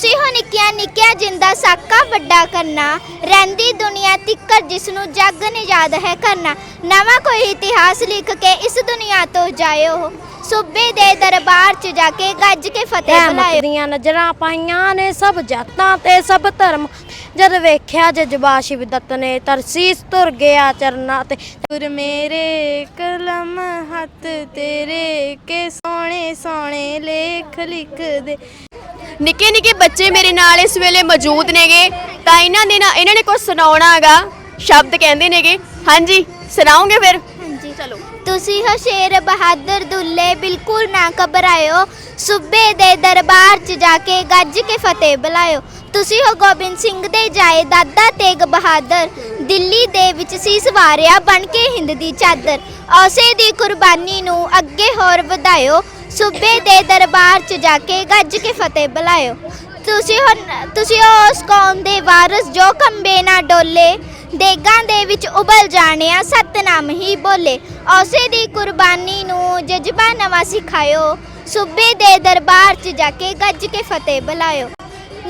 ਤੁਸੀਂ ਹੋ ਨਿੱਕੀਆਂ ਨਿੱਕੀਆਂ ਜਿੰਦਾ ਸਾਕਾ ਵੱਡਾ ਕਰਨਾ ਰਹਿੰਦੀ ਦੁਨੀਆ ਤਿੱਕਰ ਜਿਸ ਨੂੰ ਜੱਗ ਨੇ ਯਾਦ ਹੈ ਕਰਨਾ। ਨਵਾਂ ਕੋਈ ਇਤਿਹਾਸ ਲਿਖ ਕੇ ਇਸ ਦੁਨੀਆ ਤੋਂ ਜਾਇਓ। ਸੂਬੇ ਦੇ ਦਰਬਾਰ 'ਚ ਜਾ ਕੇ ਗੱਜ ਕੇ ਫਤਿਹ ਰਹਿਮਤ ਬੁਲਾਇਓ। ਦੀਆਂ ਨਜ਼ਰਾਂ ਪਾਈਆਂ ਨੇ ਸਭ ਜਾਤਾਂ ਤੇ ਸਭ ਧਰਮ। ਜਦ ਵੇਖਿਆ ਜਜ਼ਬਾ ਸ਼ਿਵਦਤ ਨੇ ਤਰਸੀਸ ਤੁਰ ਗਿਆ ਚਰਨਾਂ ਤੇ। ਗੁਰ ਮੇਰੇ ਕਲਮ ਹੱਥ ਤੇਰੇ ਕੇ ਸੋਹਣੇ ਸੋਹਣੇ ਲੇਖ ਲਿਖ ਦੇ ਨਿੱਕੇ ਨਿੱਕੇ ਬੱਚੇ ਮੇਰੇ ਨਾਲ ਇਸ ਵੇਲੇ ਮੌਜੂਦ ਨੇਗੇ। ਤਾਂ ਇਹਨਾਂ ਦੇ ਨਾਲ ਇਹਨਾਂ ਨੇ ਕੁਝ ਸੁਣਾਉਣਾ ਸ਼ਬਦ ਕਹਿੰਦੇ ਨੇਗੇ। ਹਾਂਜੀ, ਸੁਣਾਓਗੇ ਫਿਰ? ਹਾਂਜੀ। ਚਲੋ ਤੁਸੀਂ ਹੋ ਸ਼ੇਰ ਬਹਾਦਰ ਦੁੱਲੇ ਬਿਲਕੁਲ ਨਾ ਘਬਰਾਇਓ। ਸੂਬੇ ਦੇ ਦਰਬਾਰ 'ਚ ਜਾ ਕੇ ਗੱਜ ਕੇ ਫਤਿਹ ਬੁਲਾਇਓ। ਤੁਸੀਂ ਹੋ ਗੋਬਿੰਦ ਸਿੰਘ ਦੇ ਜਾਏ ਦਾਦਾ ਤੇਗ ਬਹਾਦਰ। ਦਿੱਲੀ ਦੇ ਵਿੱਚ ਸੀਸ ਵਾਰਿਆ ਬਣ ਕੇ ਹਿੰਦ ਦੀ ਚਾਦਰ। ਔਸੇ ਦੀ ਕੁਰਬਾਨੀ ਨੂੰ ਅੱਗੇ ਹੋਰ ਵਧਾਇਓ। ਸੂਬੇ ਦੇ ਦਰਬਾਰ 'ਚ ਜਾ ਕੇ ਗੱਜ ਕੇ ਫਤਿਹ ਬੁਲਾਇਓ। ਤੁਸੀਂ ਹੁਣ, ਤੁਸੀਂ ਉਸ ਕੌਮ ਦੇ ਵਾਰਿਸ ਜੋ ਕੰਬੇ ਨਾ ਡੋਲੇ, ਦੇਗਾਂ ਦੇ ਵਿੱਚ ਉਬਲ ਜਾਣਿਆ, ਸਤਨਾਮ ਹੀ ਬੋਲੇ। ਔਸੇ ਦੀ ਕੁਰਬਾਨੀ ਨੂੰ ਜਜ਼ਬਾ ਨਵਾਂ ਸਿਖਾਇਓ। ਸੂਬੇ ਦੇ ਦਰਬਾਰ 'ਚ ਜਾ ਕੇ ਗੱਜ ਕੇ ਫਤਿਹ ਬੁਲਾਇਓ।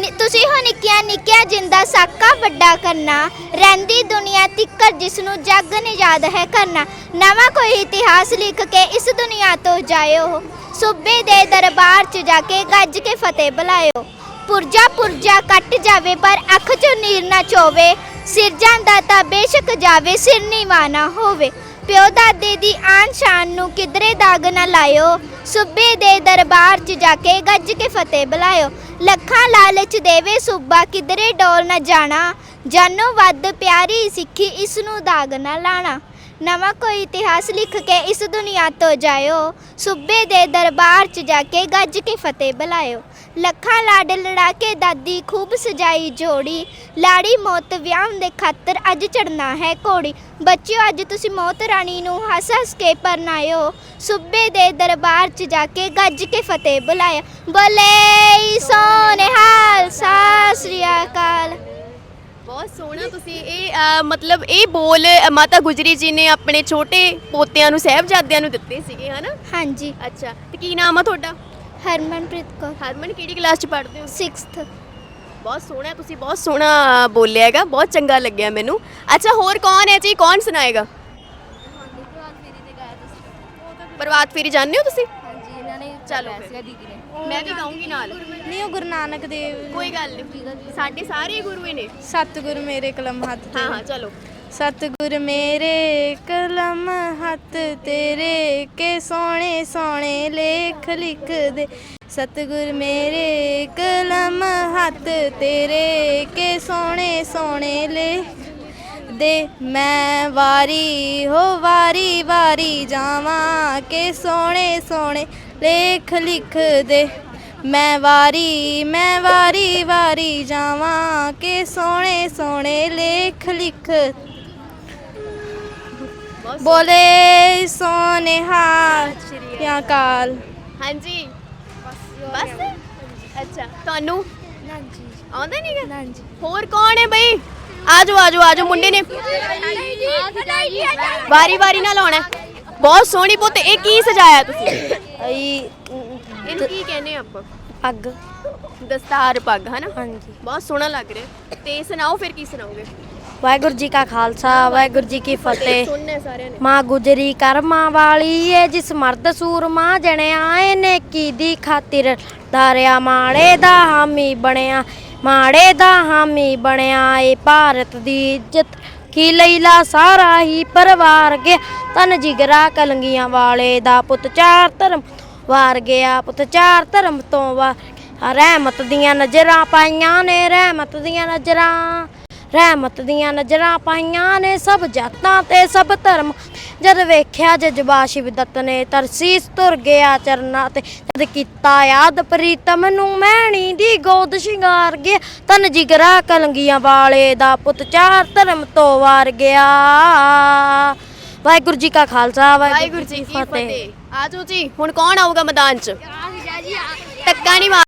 ਤੁਸੀਂ ਹੋ ਨਿੱਕੀਆਂ ਨਿੱਕੀਆਂ ਜਿੰਦਾ ਸਾਕਾ ਵੱਡਾ ਕਰਨਾ। ਰਹਿੰਦੀ ਦੁਨੀਆ ਤਿੱਕਰ ਜਿਸ ਨੂੰ ਜੱਗ ਨੇ ਯਾਦ ਹੈ ਕਰਨਾ। ਨਵਾਂ ਕੋਈ ਇਤਿਹਾਸ ਲਿਖ ਕੇ ਇਸ ਦੁਨੀਆ ਤੋਂ ਜਾਇਓ। ਸੂਬੇ ਦੇ ਦਰਬਾਰ 'ਚ ਜਾ ਕੇ ਗੱਜ ਕੇ ਫਤਿਹ ਬੁਲਾਇਓ। ਪੁਰਜਾ ਪੁਰਜਾ ਕੱਟ ਜਾਵੇ, ਪਰ ਅੱਖ 'ਚੋਂ ਨੀਰ ਨਾ ਚੋਵੇ। ਸਿਰ ਜਾਂਦਾ ਤਾਂ ਬੇਸ਼ੱਕ ਜਾਵੇ, ਸਿਰ ਨੀਵਾ ਨਾ ਹੋਵੇ। ਪਿਓ ਦਾਦੇ ਦੀ ਆਨ ਸ਼ਾਨ ਨੂੰ ਕਿਧਰੇ ਦਾਗ ਨਾ ਲਾਇਓ। ਸੂਬੇ ਦੇ ਦਰਬਾਰ 'ਚ ਜਾ ਕੇ ਗੱਜ ਕੇ ਫਤਿਹ ਬੁਲਾਇਓ। ਲੱਖਾਂ ਲਾਲਚ ਦੇਵੇ ਸੂਬਾ, ਕਿਧਰੇ ਡੋਲ ਨਾ ਜਾਣਾ। ਜਾਨੋ ਵੱਧ ਪਿਆਰੀ ਸਿੱਖੀ ਇਸ ਨੂੰ ਦਾਗ ਨਾ ਲਾਣਾ। ਨਵਾਂ ਕੋਈ ਇਤਿਹਾਸ ਲਿਖ ਕੇ ਇਸ ਦੁਨੀਆ ਤੋਂ ਜਾਇਓ। ਸੂਬੇ ਦੇ ਦਰਬਾਰ 'ਚ ਜਾ ਕੇ ਗੱਜ ਕੇ ਫਤਿਹ ਬੁਲਾਇਓ। ਲੱਖਾਂ ਲਾਡ ਲੜਾ ਕੇ ਦਾਦੀ ਖੂਬ ਸਜਾਈ ਜੋੜੀ। ਲਾੜੀ ਮੌਤ ਵਿਆਹ ਦੇ ਖਾਤਰ ਅੱਜ ਚੜਨਾ ਹੈ ਘੋੜੀ। ਬੱਚਿਓ ਅੱਜ ਤੁਸੀਂ ਮੌਤ ਰਾਣੀ ਨੂੰ ਹੱਸ ਹੱਸ ਕੇ ਪਰਨਾਇਓ ਸੂਬੇ ਦੇ ਦਰਬਾਰ 'ਚ ਜਾ ਕੇ ਗੱਜ ਕੇ ਫਤਿਹ ਬੁਲਾਇਆ ਬੋਲੇ ਸੋਨੇਹਾਲ ਸਤਿ ਸ੍ਰੀ ਅਕਾਲ। ਬਹੁਤ ਸੋਹਣਾ ਤੁਸੀਂ ਇਹ ਮਤਲਬ ਇਹ ਬੋਲ ਮਾਤਾ ਗੁਜਰੀ ਜੀ ਨੇ ਆਪਣੇ ਛੋਟੇ ਪੋਤਿਆਂ ਨੂੰ ਸਹਿਬਜ਼ਾਦਿਆਂ ਨੂੰ ਦਿੱਤੇ ਸੀਗੇ ਹਨਾ? ਹਾਂਜੀ। ਅੱਛਾ ਤੇ ਕੀ ਨਾਮ ਆ ਤੁਹਾਡਾ? ਹਰਮਨਪ੍ਰੀਤ ਕੌਰ। ਹਰਮਨ ਕਿਹੜੀ ਕਲਾਸ ਚ ਪੜ੍ਹਦੇ ਹੋ? 6th ਬਹੁਤ ਸੋਹਣਾ ਤੁਸੀਂ ਬਹੁਤ ਸੋਹਣਾ ਬੋਲਿਆ ਹੈਗਾ ਬਹੁਤ ਚੰਗਾ ਲੱਗਿਆ ਮੈਨੂੰ। ਅੱਛਾ ਹੋਰ ਕੌਣ ਹੈ ਜੀ? ਕੌਣ ਸੁਣਾਏਗਾ? ਪ੍ਰਵਾਤ ਫੇਰੀ ਜਾਣਦੇ ਹੋ ਤੁਸੀਂ? ਹਾਂਜੀ ਇਹਨਾਂ ਨੇ ਚਲੋ ਫਿਰ। ਦੀਦੀ ਨੇ। ਮੈਂ ਵੀ ਗਾਉਂਗੀ ਨਾਲ। ਨਹੀਂ ਉਹ ਗੁਰੂ ਨਾਨਕ ਦੇਵ ਕੋਈ ਗੱਲ ਨਹੀਂ। ਸਾਡੇ ਸਾਰੇ ਗੁਰੂ ਹੀ ਨੇ। ਸਤਿਗੁਰ ਮੇਰੇ ਕਲਮ ਹੱਥ ਹਾਂ ਤੇਰੇ ਹਾਂ ਚਲੋ। ਸਤਗੁਰ ਮੇਰੇ ਕਲਮ ਹੱਥ ਤੇਰੇ ਕੇ ਸੋਹਣੇ ਸੋਹਣੇ ਲੇਖ ਲਿਖ ਦੇ ਸਤਿਗੁਰ ਮੇਰੇ ਕਲਮ ਹੱਥ ਤੇਰੇ ਕੇ ਸੋਹਣੇ ਸੋਹਣੇ ਲੇਖ ਦੇ ਮੈਂ ਵਾਰੀ ਹੋ ਵਾਰੀ ਵਾਰੀ ਜਾਵਾਂ ਕੇ ਸੋਹਣੇ ਸੋਹਣੇ ਲੇਖ ਲਿਖ ਦੇ ਮੈਂ ਵਾਰੀ ਮੈਂ ਵਾਰੀ ਵਾਰੀ ਜਾਵਾਂ ਕੇ ਸੋਹਣੇ ਸੋਹਣੇ ਲੇਖ ਲਿਖ ਬੋਲੇ ਸੋਨੇਹਾਲ ਜਾਂ ਕਾਲ? ਹਾਂਜੀ। ਬਸ ਅੱਛਾ ਤੁਹਾਨੂੰ? ਹਾਂਜੀ। ਆਉਂਦਾ ਨਹੀਂਗਾ ਹਾਂਜੀ। ਹੋਰ ਕੌਣ ਹੈ ਬਈ? ਆਜੋ ਆਜੋ ਆਜੋ ਮੁੰਡੇ ਨੇ। ਵਾਰੀ ਵਾਰੀ ਨਾਲ ਆਉਣਾ। ਬਹੁਤ ਸੋਹਣੀ ਪੁੱਤ ਇਹ ਕੀ ਸਜਾਇਆ ਤੁਸੀਂ? ਅਈ ਇਹਨੂੰ ਕੀ ਕਹਿੰਦੇ ਆਪਾਂ? ਅੱਗ। ਦਸਤਾਰ ਪੱਗ ਹਨਾ? ਹਾਂਜੀ। ਬਹੁਤ ਸੋਹਣਾ ਲੱਗ ਰਿਹਾ। ਤੇ ਸੁਣਾਓ ਫਿਰ ਕੀ ਸੁਣਾਓਗੇ? ਵਾਹਿਗੁਰੂ ਜੀ ਕਾ ਖਾਲਸਾ ਵਾਹਿਗੁਰੂ ਜੀ ਕੀ ਫਤਿਹ। ਸੁਣਨੇ ਸਾਰਿਆਂ ਨੇ। ਮਾਂ ਗੁਜਰੀ ਕਰਮਾਂ ਵਾਲੀ ਏ ਜਿਸ ਮਰਦ ਸੂਰਮਾ ਜਣਿਆ ਏ ਨੇਕੀ ਦੀ ਖਾਤਰ ਧਾਰਿਆ? ਮਾੜੇ ਦਾ ਹਾਮੀ ਬਣਿਆ ਮਾੜੇ ਦਾ ਹਾਮੀ ਬਣਿਆ ਏ ਭਾਰਤ ਦੀ ਇੱਜ਼ਤ ਕੀ ਲਈਲਾ? ਸਾਰਾ ਹੀ ਪਰਿਵਾਰ ਗਿਆ ਤਨ ਜਿਗਰਾ ਕਲੰਗੀਆਂ ਵਾਲੇ ਦਾ ਪੁੱਤ ਚਾਰ ਧਰਮ ਵਾਰ ਗਿਆ ਪੁੱਤ ਚਾਰ ਧਰਮ ਤੋਂ ਵਾਰ। ਰਹਿਮਤ ਦੀਆਂ ਨਜ਼ਰਾਂ ਪਾਈਆਂ ਨੇ ਰਹਿਮਤ ਦੀਆਂ ਨਜ਼ਰਾਂ। ਰਹਿਮਤ ਦੀਆਂ ਨਜ਼ਰਾਂ ਪਾਈਆਂ ਨੇ ਸਭ ਜਾਤਾਂ ਤੇ ਸਭ ਧਰਮ। ਜਦ ਵੇਖਿਆ ਜਜ਼ਬਾ ਸ਼ਿਵਦਤ ਨੇ ਤਰਸੀਸ ਤੁਰ ਗਿਆ ਚਰਨਾਂ ਤੇ ਜਦ ਕੀਤਾ ਯਾਦ ਪ੍ਰੀਤਮ ਨੂੰ ਮਹਿਣੀ ਦੀ ਗੋਦ ਸ਼ਿੰਗਾਰ ਗਿਆ ਤਨ ਜਿਗਰਾ ਕਲੰਗੀਆਂ ਵਾਲੇ ਦਾ ਪੁੱਤ ਚਾਰ ਧਰਮ ਤੋਂ ਵਾਰ ਗਿਆ। ਵਾਹਿਗੁਰੂ ਜੀ ਕਾ ਖਾਲਸਾ ਵਾਹਿਗੁਰੂ ਜੀ ਕੀ ਫਤਿਹ। ਆਜੋ ਜੀ ਹੁਣ ਕੌਣ ਆਊਗਾ ਮੈਦਾਨ 'ਚ? ਧੱਕਾ ਨਹੀਂ